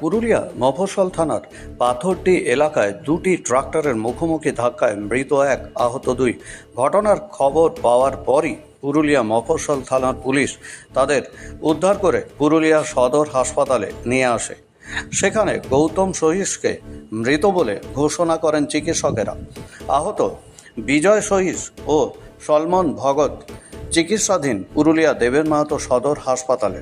পুরুলিয়া মফস্বল থানার পাথরটি এলাকায় দুটি ট্রাক্টরের মুখোমুখি ধাক্কায় মৃত এক আহত দুই। ঘটনার খবর পাওয়ার পরই পুরুলিয়া মফস্বল থানার পুলিশ তাদের উদ্ধার করে পুরুলিয়া সদর হাসপাতালে নিয়ে আসে। সেখানে গৌতম সহিসকে মৃত বলে ঘোষণা করেন চিকিৎসকেরা। আহত বিজয় সহিস ও সলমন ভগত চিকিৎসাধীন পুরুলিয়া দেবের মাহাতো সদর হাসপাতালে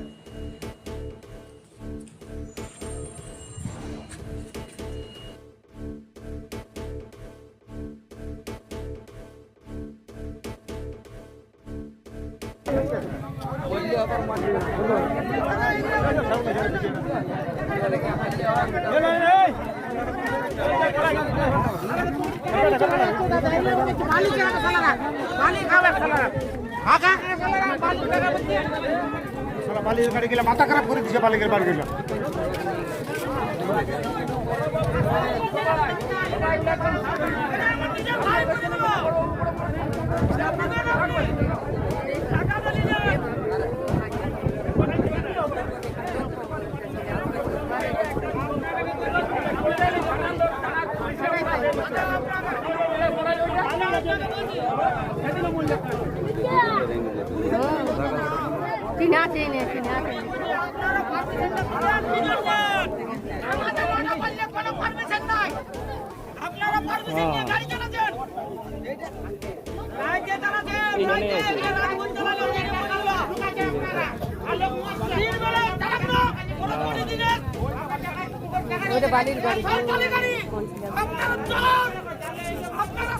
বালির গাড়ি গেলে মাথা খারাপ করে দিছে বালিকের বাড়ি গেলে ওটা বালির গাড়ি আপনারা আপনারা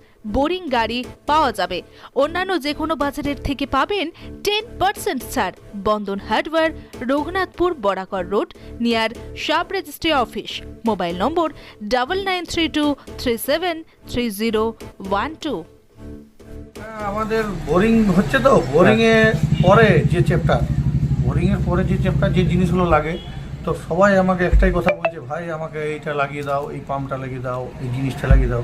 বোরিং গাড়ি পাওয়া যাবে। অন্যান্য যে কোনো বাজারের থেকে পাবেন টেন পার্সেন্ট ছাড়। Bandhan hardware, Raghunathpur Barakar road, near sub registry office. Mobile number double nine three two three seven three zero one two আমাদের বোরিং হচ্ছে তো বোরিং এ পরে যে চ্যাপ্টার বোরিং এর পরে যে চ্যাপ্টার যে জিনিসগুলো লাগে, তো সবাই আমাকে একটাই কথা বলছে, ভাই, আমাকে এইটা লাগিয়ে দাও, এই পাম্পটা লাগিয়ে দাও, এই জিনিসটা লাগিয়ে দাও।